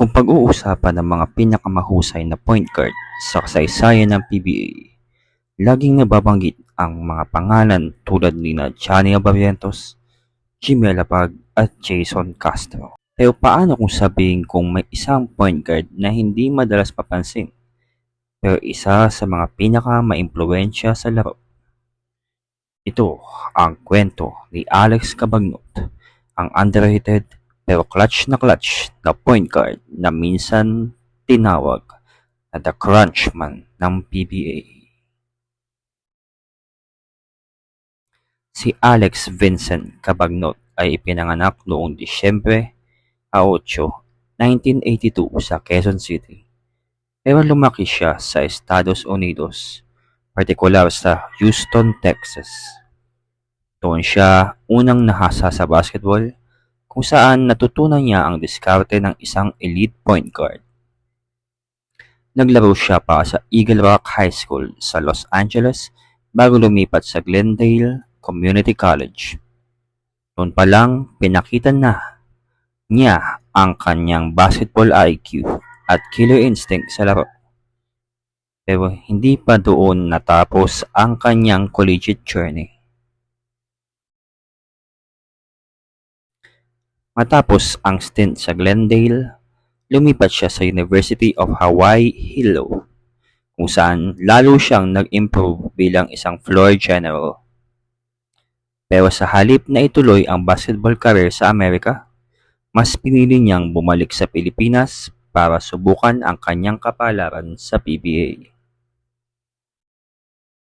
Kung pag-uusapan ng mga pinakamahusay na point guard sa kasaysayan ng PBA, laging nababanggit ang mga pangalan tulad ni na Johnny Barrientos, Jimmy Alapag at Jason Castro. Pero paano kung sabihin kung may isang point guard na hindi madalas papansin, pero isa sa mga pinaka-maimpluwensya sa laro? Ito ang kwento ni Alex Cabagnot, ang underrated pero clutch na clutch na point guard na minsan tinawag na the crunchman ng PBA. Si Alex Vincent Cabagnot ay ipinanganak noong Disyembre 8, 1982 sa Quezon City. Pero lumaki siya sa Estados Unidos, partikular sa Houston, Texas. Doon siya unang nahasa sa basketball kung saan natutunan niya ang diskarte ng isang elite point guard. Naglaro siya para sa Eagle Rock High School sa Los Angeles bago lumipat sa Glendale Community College. Noon pa lang, pinakita na niya ang kanyang basketball IQ at killer instinct sa laro. Pero hindi pa doon natapos ang kanyang collegiate journey. Matapos ang stint sa Glendale, lumipat siya sa University of Hawaii Hilo, kung saan lalo siyang nag-improve bilang isang floor general. Pero sa halip na ituloy ang basketball career sa Amerika, mas pinili niyang bumalik sa Pilipinas para subukan ang kanyang kapalaran sa PBA.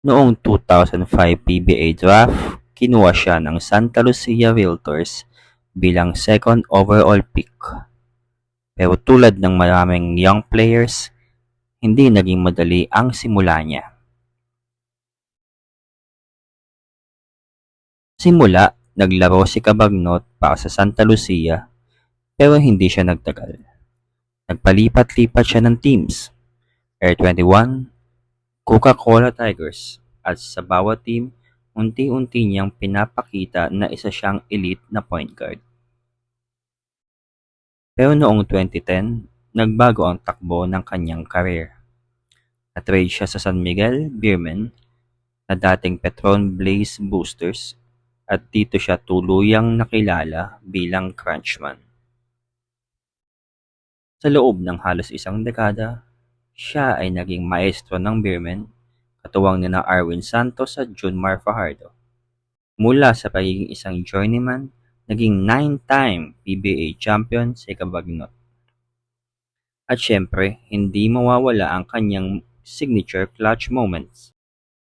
Noong 2005 PBA draft, kinuha siya ng Santa Lucia Realtors bilang second overall pick. Pero tulad ng maraming young players, hindi naging madali ang simula niya. Simula, naglaro si Cabagnot para sa Santa Lucia pero hindi siya nagtagal. Nagpalipat-lipat siya ng teams, Air 21, Coca-Cola Tigers, at sa bawat team unti-unti niyang pinapakita na isa siyang elite na point guard. Pero noong 2010, nagbago ang takbo ng kanyang career. Na-trade siya sa San Miguel Beermen na dating Petron Blaze Boosters at dito siya tuluyang nakilala bilang crunchman. Sa loob ng halos isang dekada, siya ay naging maestro ng Beermen katuwang ni na Arwin Santos at Junmar Fajardo. Mula sa pagiging isang journeyman, naging nine-time PBA champion si Cabagnot. At syempre, hindi mawawala ang kanyang signature clutch moments.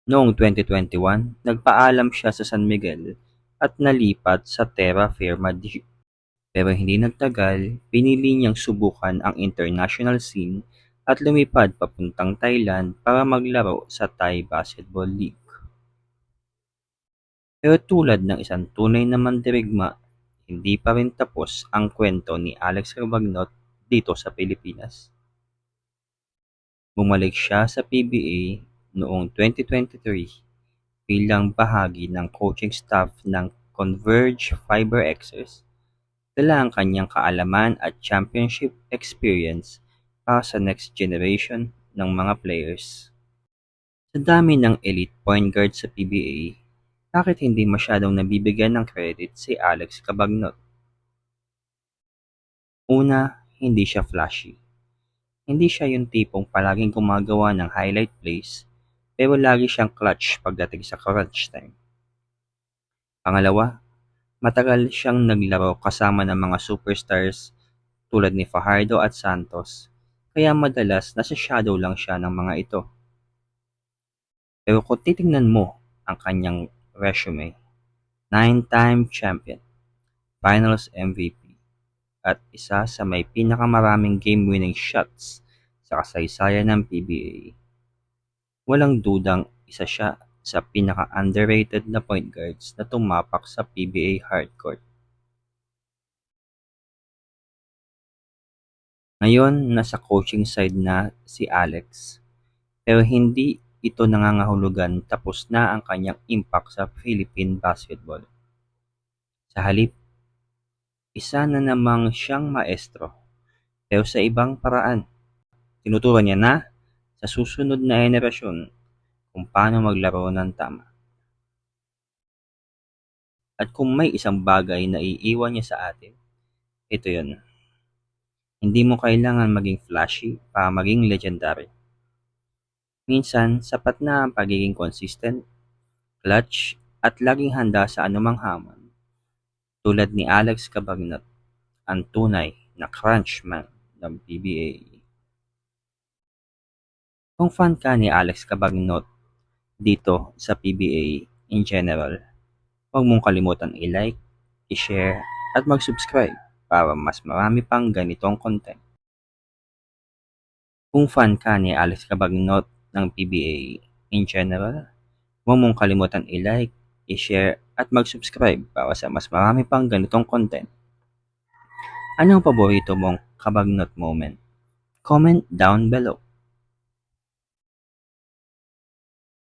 Noong 2021, nagpaalam siya sa San Miguel at nalipat sa Terra Firma G. Pero hindi nagtagal, pinili niyang subukan ang international scene at lumipad papuntang Thailand para maglaro sa Thai Basketball League. Pero tulad ng isang tunay na mandirigma, hindi pa rin tapos ang kwento ni Alex Cabagnot dito sa Pilipinas. Bumalik siya sa PBA noong 2023 bilang bahagi ng coaching staff ng Converge Fiber Xers. Dala ang kanyang kaalaman at championship experience para sa next generation ng mga players. Sa dami ng elite point guard sa PBA, bakit hindi masyadong nabibigyan ng credit si Alex Cabagnot? Una, hindi siya flashy. Hindi siya yung tipong palaging gumagawa ng highlight plays, pero lagi siyang clutch pagdating sa crunch time. Pangalawa, matagal siyang naglaro kasama ng mga superstars tulad ni Fajardo at Santos kaya madalas nasa shadow lang siya ng mga ito. Pero kung titingnan mo ang kanyang resume, 9-time champion, finals MVP, at isa sa may pinakamaraming game-winning shots sa kasaysayan ng PBA. Walang dudang isa siya sa pinaka-underrated na point guards na tumapak sa PBA hardcourt. Ngayon nasa coaching side na si Alex, pero hindi ito nangangahulugan tapos na ang kanyang impact sa Philippine basketball. Sa halip, isa na namang siyang maestro pero sa ibang paraan. Tinuturuan niya na sa susunod na henerasyon kung paano maglaro ng tama. At kung may isang bagay na iiwan niya sa atin, ito yun. Hindi mo kailangan maging flashy para maging legendary. Minsan, sapat na ang pagiging consistent, clutch, at laging handa sa anumang hamon. Tulad ni Alex Cabagnat, ang tunay na crunchman ng PBA. Kung fan ka ni Alex Cabagnot dito sa PBA in general, huwag mong kalimutan i-like, i-share, at mag-subscribe para mas marami pang ganitong content. Kung fan ka ni Alex Cabagnot ng PBA in general, huwag mong kalimutan i-like, i-share, at mag-subscribe para sa mas marami pang ganitong content. Ano ang paborito mong Cabagnot moment? Comment down below.